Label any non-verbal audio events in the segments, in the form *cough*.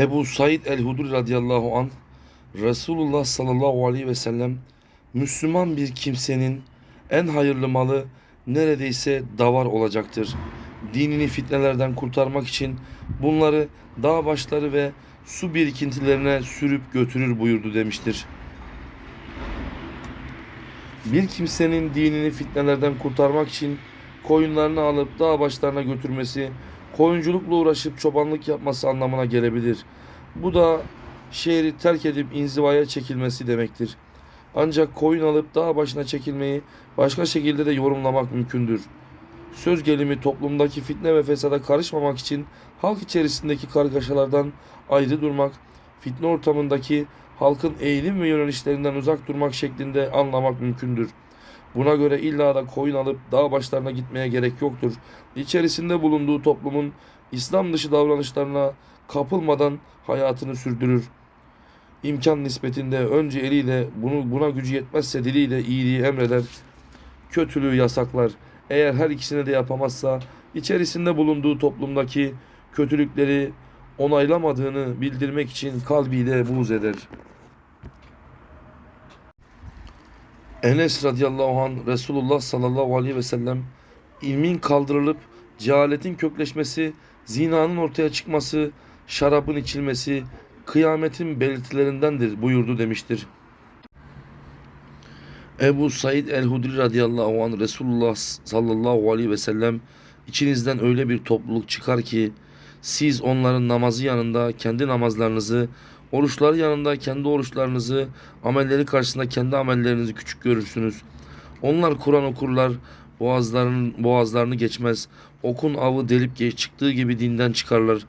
Ebu Said el-Hudri radıyallahu an Resulullah sallallahu aleyhi ve sellem Müslüman bir kimsenin en hayırlı malı neredeyse davar olacaktır. Dinini fitnelerden kurtarmak için bunları dağ başları ve su birikintilerine sürüp götürür buyurdu demiştir. Bir kimsenin dinini fitnelerden kurtarmak için koyunlarını alıp dağ başlarına götürmesi, koyunculukla uğraşıp çobanlık yapması anlamına gelebilir. Bu da şehri terk edip inzivaya çekilmesi demektir. Ancak koyun alıp dağ başına çekilmeyi başka şekilde de yorumlamak mümkündür. Söz gelimi toplumdaki fitne ve fesada karışmamak için halk içerisindeki kargaşalardan ayrı durmak, fitne ortamındaki halkın eğilim ve yönelişlerinden uzak durmak şeklinde anlamak mümkündür. Buna göre illa da koyun alıp dağ başlarına gitmeye gerek yoktur. İçerisinde bulunduğu toplumun İslam dışı davranışlarına kapılmadan hayatını sürdürür. İmkan nispetinde önce eliyle bunu buna gücü yetmezse diliyle iyiliği emreder, kötülüğü yasaklar. Eğer her ikisini de yapamazsa içerisinde bulunduğu toplumdaki kötülükleri onaylamadığını bildirmek için kalbiyle buğz eder. Enes radıyallahu anh Resulullah sallallahu aleyhi ve sellem ilmin kaldırılıp cehaletin kökleşmesi, zinanın ortaya çıkması, şarabın içilmesi, kıyametin belirtilerindendir buyurdu demiştir. Ebu Said el-Hudri radıyallahu anh Resulullah sallallahu aleyhi ve sellem içinizden öyle bir topluluk çıkar ki siz onların namazı yanında kendi namazlarınızı, oruçları yanında kendi oruçlarınızı, amelleri karşısında kendi amellerinizi küçük görürsünüz. Onlar Kur'an okurlar, boğazlarının boğazlarını geçmez. Okun avı delip çıktığı gibi dinden çıkarlar.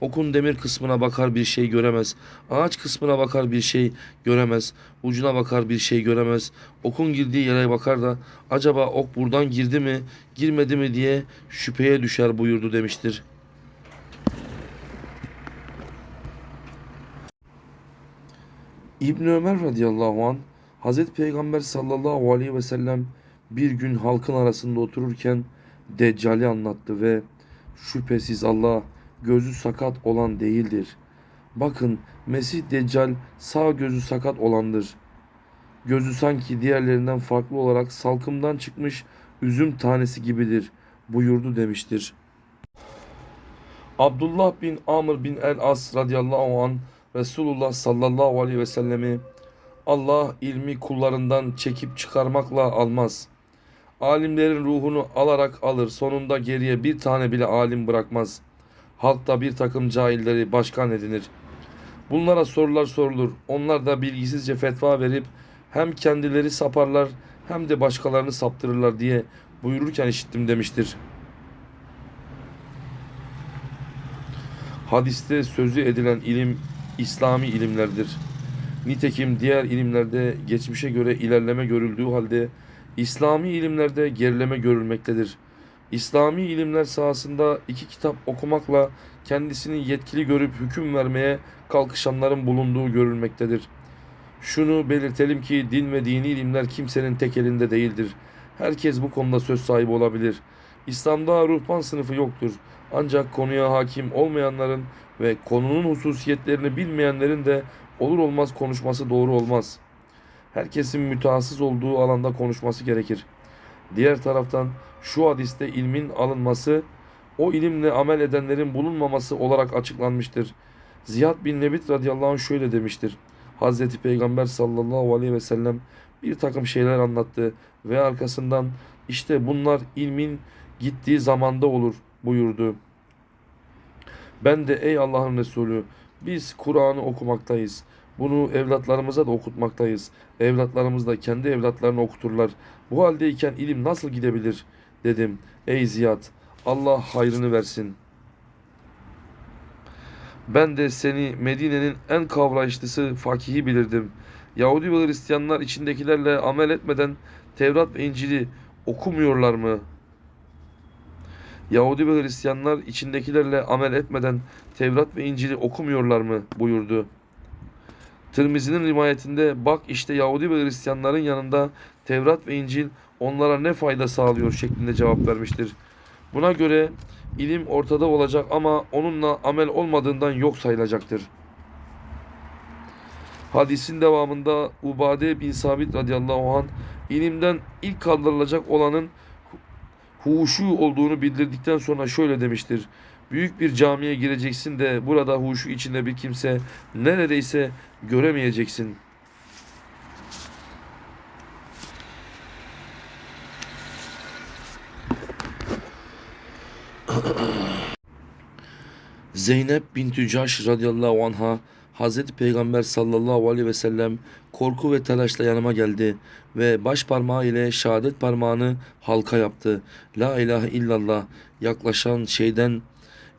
Okun demir kısmına bakar bir şey göremez. Ağaç kısmına bakar bir şey göremez. Ucuna bakar bir şey göremez. Okun girdiği yere bakar da acaba ok buradan girdi mi, girmedi mi diye şüpheye düşer buyurdu demiştir. İbn Ömer radıyallahu an Hazreti Peygamber sallallahu aleyhi ve sellem bir gün halkın arasında otururken Deccal'i anlattı ve şüphesiz Allah gözü sakat olan değildir. Bakın Mesih Deccal sağ gözü sakat olandır. Gözü sanki diğerlerinden farklı olarak salkımdan çıkmış üzüm tanesi gibidir buyurdu demiştir. Abdullah bin Amr bin el-As radıyallahu an Resulullah sallallahu aleyhi ve sellemi Allah ilmi kullarından çekip çıkarmakla almaz. Alimlerin ruhunu alarak alır sonunda geriye bir tane bile alim bırakmaz. Halkta bir takım cahilleri başkan edinir. Bunlara sorular sorulur. Onlar da bilgisizce fetva verip hem kendileri saparlar hem de başkalarını saptırırlar diye buyururken işittim demiştir. Hadiste sözü edilen ilim İslami ilimlerdir. Nitekim diğer ilimlerde geçmişe göre ilerleme görüldüğü halde İslami ilimlerde gerileme görülmektedir. İslami ilimler sahasında iki kitap okumakla kendisini yetkili görüp hüküm vermeye kalkışanların bulunduğu görülmektedir. Şunu belirtelim ki din ve dini ilimler kimsenin tek elinde değildir. Herkes bu konuda söz sahibi olabilir. İslam'da ruhban sınıfı yoktur. Ancak konuya hakim olmayanların ve konunun hususiyetlerini bilmeyenlerin de olur olmaz konuşması doğru olmaz. Herkesin mütehassıs olduğu alanda konuşması gerekir. Diğer taraftan şu hadiste ilmin alınması, o ilimle amel edenlerin bulunmaması olarak açıklanmıştır. Ziyad bin Nebit radıyallahu anh şöyle demiştir. Hazreti Peygamber sallallahu aleyhi ve sellem bir takım şeyler anlattı ve arkasından işte bunlar ilmin gittiği zamanda olur buyurdu. Ben de ey Allah'ın Resulü biz Kur'an'ı okumaktayız. Bunu evlatlarımıza da okutmaktayız. Evlatlarımız da kendi evlatlarını okuturlar. Bu haldeyken ilim nasıl gidebilir dedim. Ey Ziyad Allah hayrını versin. Ben de seni Medine'nin en kavrayışlısı fakihi bilirdim. Yahudi ve Hristiyanlar içindekilerle amel etmeden Tevrat ve İncil'i okumuyorlar mı? Yahudi ve Hristiyanlar içindekilerle amel etmeden Tevrat ve İncil'i okumuyorlar mı? buyurdu. Tirmizi'nin rivayetinde bak işte Yahudi ve Hristiyanların yanında Tevrat ve İncil onlara ne fayda sağlıyor şeklinde cevap vermiştir. Buna göre ilim ortada olacak ama onunla amel olmadığından yok sayılacaktır. Hadisin devamında Ubade bin Sabit radıyallahu anh ilimden ilk kaldırılacak olanın huşu olduğunu bildirdikten sonra şöyle demiştir. Büyük bir camiye gireceksin de burada huşu içinde bir kimse neredeyse göremeyeceksin. *clears throat* Zeynep bintü Caş radıyallahu anha Hazreti Peygamber sallallahu aleyhi ve sellem korku ve telaşla yanıma geldi ve baş parmağı ile şehadet parmağını halka yaptı. La ilahe illallah yaklaşan şeyden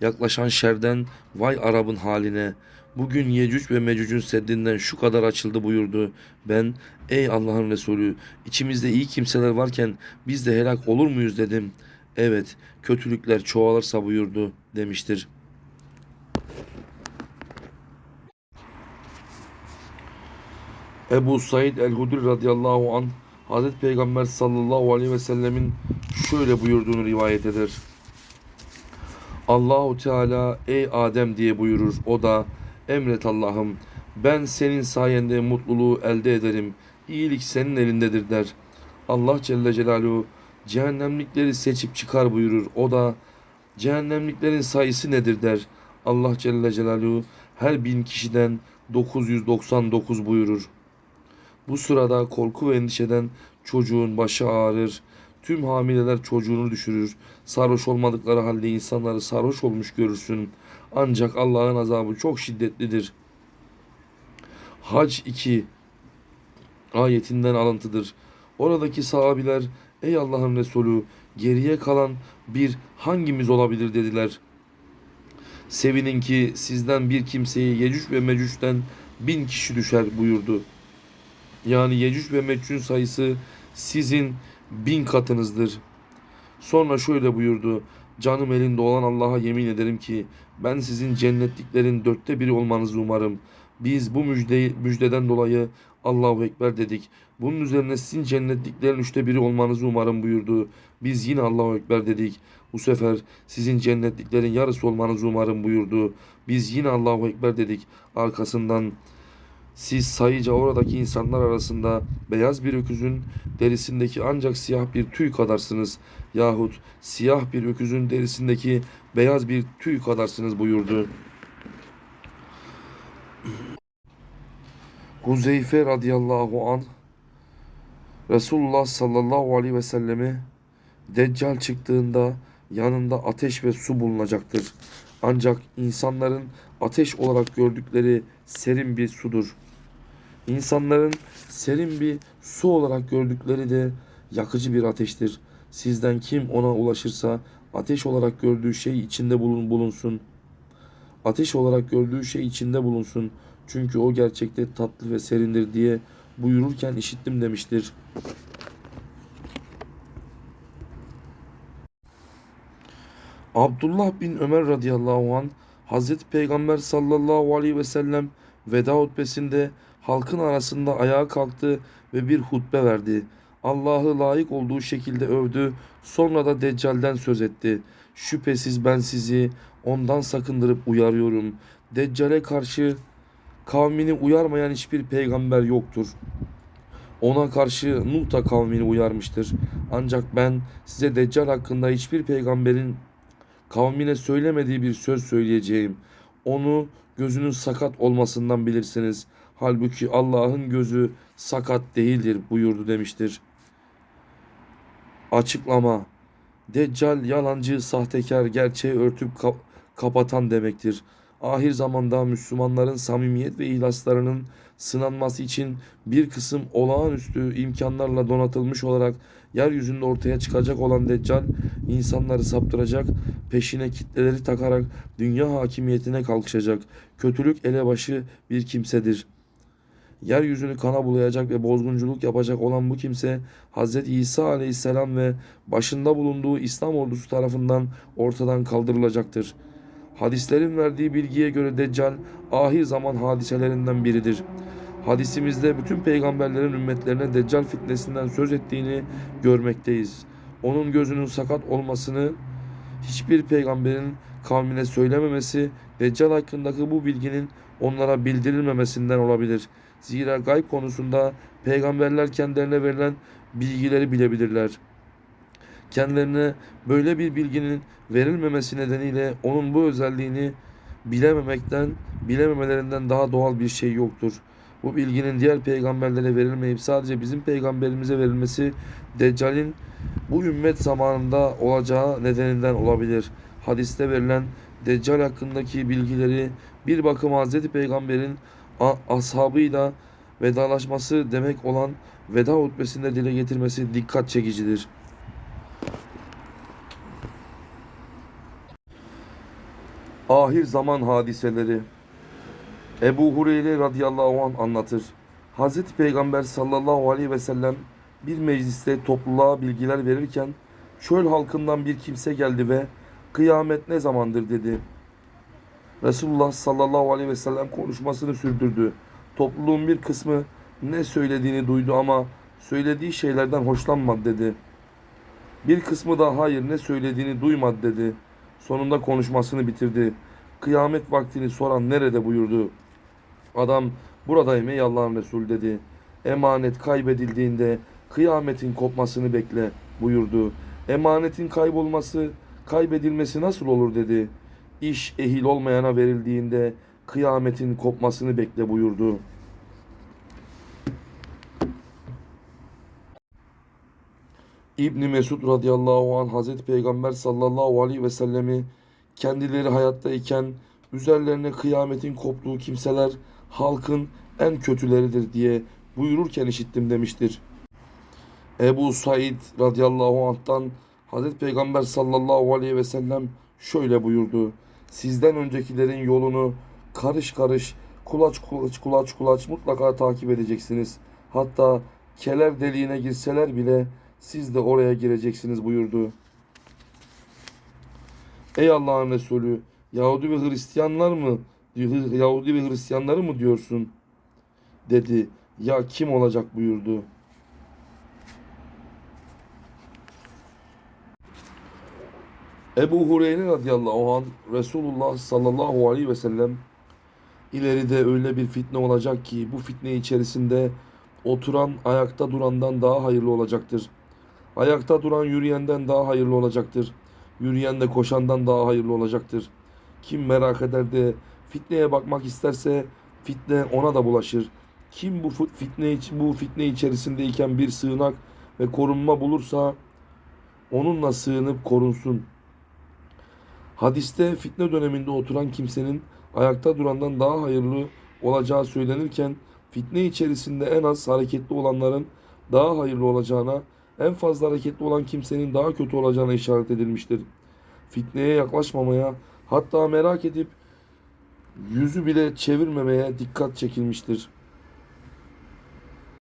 yaklaşan şerden vay Arap'ın haline. Bugün Yecüc ve Mecüc'ün seddinden şu kadar açıldı buyurdu. Ben ey Allah'ın Resulü içimizde iyi kimseler varken biz de helak olur muyuz dedim. Evet kötülükler çoğalırsa buyurdu demiştir. Ebu Said el-Hudri radıyallahu an Hazreti Peygamber sallallahu aleyhi ve sellemin şöyle buyurduğunu rivayet eder. Allahu Teala ey Adem diye buyurur. O da emret Allah'ım ben senin sayende mutluluğu elde ederim. İyilik senin elindedir der. Allah Celle Celaluhu cehennemlikleri seçip çıkar buyurur. O da cehennemliklerin sayısı nedir der. Allah Celle Celaluhu her bin kişiden 999 buyurur. Bu sırada korku ve endişeden çocuğun başı ağrır. Tüm hamileler çocuğunu düşürür. Sarhoş olmadıkları halde insanları sarhoş olmuş görürsün. Ancak Allah'ın azabı çok şiddetlidir. Hac 2 ayetinden alıntıdır. Oradaki sahabiler ey Allah'ın Resulü geriye kalan bir hangimiz olabilir dediler. Sevinin ki sizden bir kimseyi Yecüc ve Mecüc'ten bin kişi düşer buyurdu. Yani Yecüc ve Mecüc'ün sayısı sizin bin katınızdır. Sonra şöyle buyurdu. Canım elinde olan Allah'a yemin ederim ki ben sizin cennetliklerin dörtte biri olmanızı umarım. Biz bu müjde, müjdeden dolayı Allahu Ekber dedik. Bunun üzerine sizin cennetliklerin üçte biri olmanızı umarım buyurdu. Biz yine Allahu Ekber dedik. Bu sefer sizin cennetliklerin yarısı olmanızı umarım buyurdu. Biz yine Allahu Ekber dedik. Arkasından siz sayıca oradaki insanlar arasında beyaz bir öküzün derisindeki ancak siyah bir tüy kadarsınız yahut siyah bir öküzün derisindeki beyaz bir tüy kadarsınız buyurdu. Huzeyfe radıyallahu an Resulullah sallallahu aleyhi ve selleme Deccal çıktığında yanında ateş ve su bulunacaktır. Ancak insanların ateş olarak gördükleri serin bir sudur. İnsanların serin bir su olarak gördükleri de yakıcı bir ateştir. Sizden kim ona ulaşırsa ateş olarak gördüğü şey içinde bulun, bulunsun. Ateş olarak gördüğü şey içinde bulunsun. Çünkü o gerçekte tatlı ve serindir diye buyururken işittim demiştir. Abdullah bin Ömer radıyallahu an Hazreti Peygamber sallallahu aleyhi ve sellem veda hutbesinde halkın arasında ayağa kalktı ve bir hutbe verdi. Allah'ı layık olduğu şekilde övdü. Sonra da Deccal'den söz etti. Şüphesiz ben sizi ondan sakındırıp uyarıyorum. Deccal'e karşı kavmini uyarmayan hiçbir peygamber yoktur. Ona karşı Nuh da kavmini uyarmıştır. Ancak ben size Deccal hakkında hiçbir peygamberin kavmine söylemediği bir söz söyleyeceğim. Onu gözünün sakat olmasından bilirsiniz. Halbuki Allah'ın gözü sakat değildir buyurdu demiştir. Açıklama Deccal yalancı, sahtekar, gerçeği örtüp kap- kapatan demektir. Ahir zamanda Müslümanların samimiyet ve ihlaslarının sınanması için bir kısım olağanüstü imkanlarla donatılmış olarak yeryüzünde ortaya çıkacak olan Deccal insanları saptıracak, peşine kitleleri takarak dünya hakimiyetine kalkışacak. Kötülük elebaşı bir kimsedir. Yeryüzünü kana bulayacak ve bozgunculuk yapacak olan bu kimse Hz. İsa aleyhisselam ve başında bulunduğu İslam ordusu tarafından ortadan kaldırılacaktır. Hadislerin verdiği bilgiye göre Deccal ahir zaman hadiselerinden biridir. Hadisimizde bütün peygamberlerin ümmetlerine Deccal fitnesinden söz ettiğini görmekteyiz. Onun gözünün sakat olmasını hiçbir peygamberin kavmine söylememesi Deccal hakkındaki bu bilginin onlara bildirilmemesinden olabilir. Zira gayb konusunda peygamberler kendilerine verilen bilgileri bilebilirler. Kendilerine böyle bir bilginin verilmemesi nedeniyle onun bu özelliğini bilememekten, bilememelerinden daha doğal bir şey yoktur. Bu bilginin diğer peygamberlere verilmeyip sadece bizim peygamberimize verilmesi Deccal'in bu ümmet zamanında olacağı nedeninden olabilir. Hadiste verilen Deccal hakkındaki bilgileri bir bakıma Hazreti Peygamber'in ashabıyla vedalaşması demek olan veda hutbesinde dile getirmesi dikkat çekicidir. Ahir zaman hadiseleri Ebu Hureyre radıyallahu anh anlatır. Hazreti Peygamber sallallahu aleyhi ve sellem bir mecliste topluluğa bilgiler verirken çöl halkından bir kimse geldi ve kıyamet ne zamandır dedi. Resulullah sallallahu aleyhi ve sellem konuşmasını sürdürdü. Topluluğun bir kısmı ne söylediğini duydu ama söylediği şeylerden hoşlanmadı dedi. Bir kısmı da hayır ne söylediğini duymadı dedi. Sonunda konuşmasını bitirdi. Kıyamet vaktini soran nerede buyurdu. Adam buradayım ey Allah'ın Resulü dedi. Emanet kaybedildiğinde kıyametin kopmasını bekle buyurdu. Emanetin kaybolması, kaybedilmesi nasıl olur dedi. İş ehil olmayana verildiğinde kıyametin kopmasını bekle buyurdu. İbni Mesud radıyallahu anh Hazreti Peygamber sallallahu aleyhi ve sellemi kendileri hayattayken üzerlerine kıyametin koptuğu kimseler halkın en kötüleridir diye buyururken işittim demiştir. Ebu Said radıyallahu anh'tan Hazreti Peygamber sallallahu aleyhi ve sellem şöyle buyurdu. Sizden öncekilerin yolunu karış karış, kulaç kulaç kulaç kulaç mutlaka takip edeceksiniz. Hatta keler deliğine girseler bile siz de oraya gireceksiniz buyurdu. Ey Allah'ın Resulü, Yahudi ve Hristiyanlar mı, Yahudi ve Hristiyanları mı diyorsun? Dedi. Ya kim olacak buyurdu. Ebu Hureyre radıyallahu anh Resulullah sallallahu aleyhi ve sellem ileride öyle bir fitne olacak ki bu fitne içerisinde oturan ayakta durandan daha hayırlı olacaktır. Ayakta duran yürüyenden daha hayırlı olacaktır. Yürüyen de koşandan daha hayırlı olacaktır. Kim merak eder de fitneye bakmak isterse fitne ona da bulaşır. Kim bu fitne bu fitne içerisindeyken bir sığınak ve korunma bulursa onunla sığınıp korunsun. Hadiste fitne döneminde oturan kimsenin ayakta durandan daha hayırlı olacağı söylenirken fitne içerisinde en az hareketli olanların daha hayırlı olacağına, en fazla hareketli olan kimsenin daha kötü olacağına işaret edilmiştir. Fitneye yaklaşmamaya, hatta merak edip yüzü bile çevirmemeye dikkat çekilmiştir.